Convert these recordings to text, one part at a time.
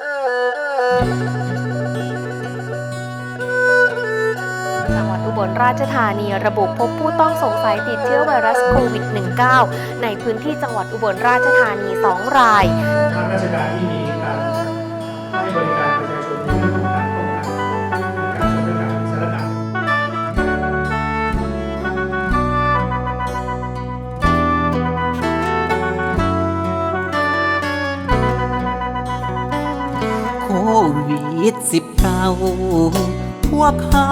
จังหวัดอุบลราชธานีระบุพบผู้ต้องสงสัยติดเชื้อไวรัสโควิด -19 ในพื้นที่จังหวัดอุบลราชธานี 2 รายทางราชการที่มี วิดสิบเก้าพวกเขา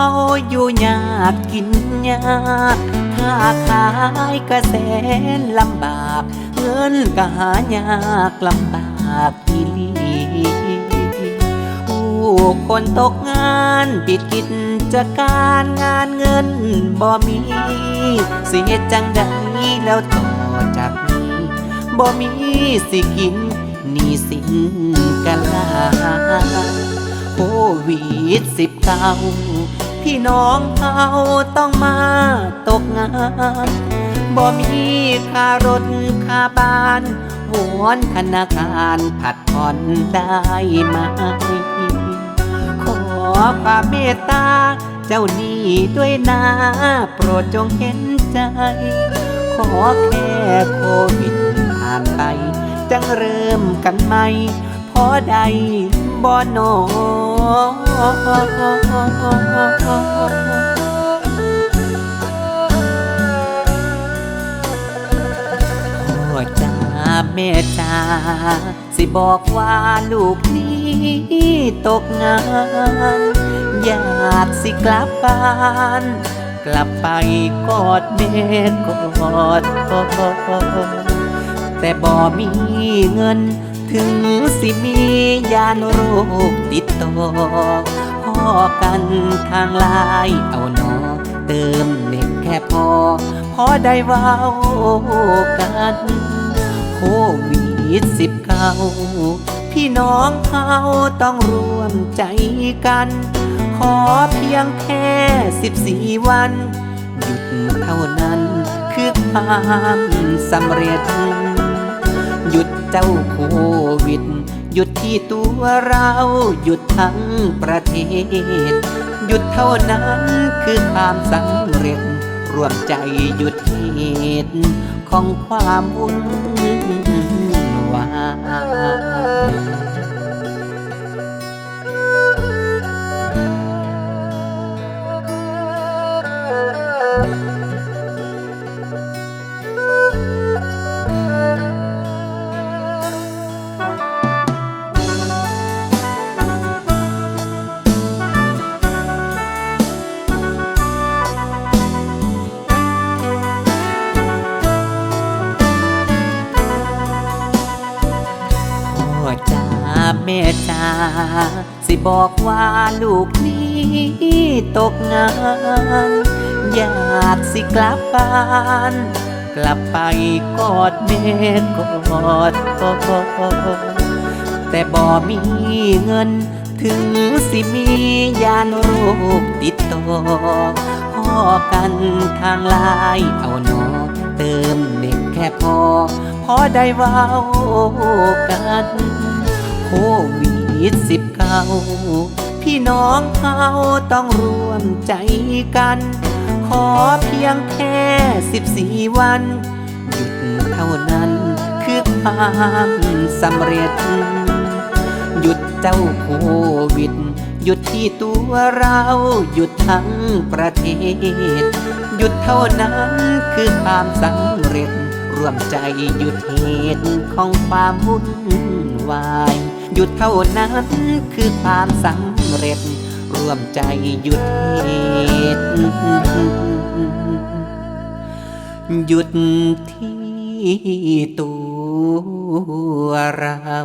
อยู่ยากกินยากค้าขายก็แสนลำบาก เงินก็หายากลำบากอีลีผู้คนตกงานปิดกิจการงานเงินบ่มี เสียจังใดแล้วต่อจากนี้บ่มีสิกิน นี่สินกันลาโควิดสิบเก้าพี่น้องเขาต้องมาตกงานบ่มีค่ารถค่าบ้านวอนธนาคารผัดผ่อนได้ไหม ขอความเมตตาเจ้าหนี้ด้วยนะโปรดจงเห็นใจ ขอแค่โควิดผ่านไป จังเริ่มกันใหม่พอได้บ่หนอพ่อจ้าแม่จ้าสิบอกว่าลูกนี้ตกงาน อยากสิกลับบ้านกลับไปกอดแม่กอดพ่อ แต่บ่มีเงิน ถึงสิมียานโรคติดต่อพ่อกันทางไลายเอาหนอเติมเน็ตแค่พอ พอได้ว้ากันโควิดสิบเก้าพี่น้องเขาต้องร่วมใจกัน ขอเพียงแค่สิบสี่วัน หยุดเท่านั้นคือความสำเร็จ หยุดเจ้าโควิด หยุดที่ตัวเรา หยุดทั้งประเทศ หยุดเท่านั้นคือความสำเร็จ รวมใจหยุดเหตุของความวุ่นวาย แม่จ้าสิบอกว่าลูกนี้ตกงาน อยากสิกลับบ้าน กลับไปกอดแม่กอดพ่อแต่บ่มีเงินถึงสิมียานโรคติดต่อพ่อกันทางไลายเอาหนอเติมเน็ตแค่พอ พอได้เว้ากัน โควิดสิบเก้าพี่น้องเขาต้องร่วมใจกัน ขอเพียงแค่สิบสี่วันหยุดเท่านั้นคือความสำเร็จ หยุดเจ้าโควิด หยุดที่ตัวเราหยุดทั้งประเทศ หยุดเท่านั้นคือความสำเร็จ ร่วมใจหยุดเหตุของความวุ่นวาย หยุดเท่านั้นคือความสำเร็จ ร่วมใจหยุดเหตุหยุดที่ตัวเรา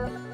love.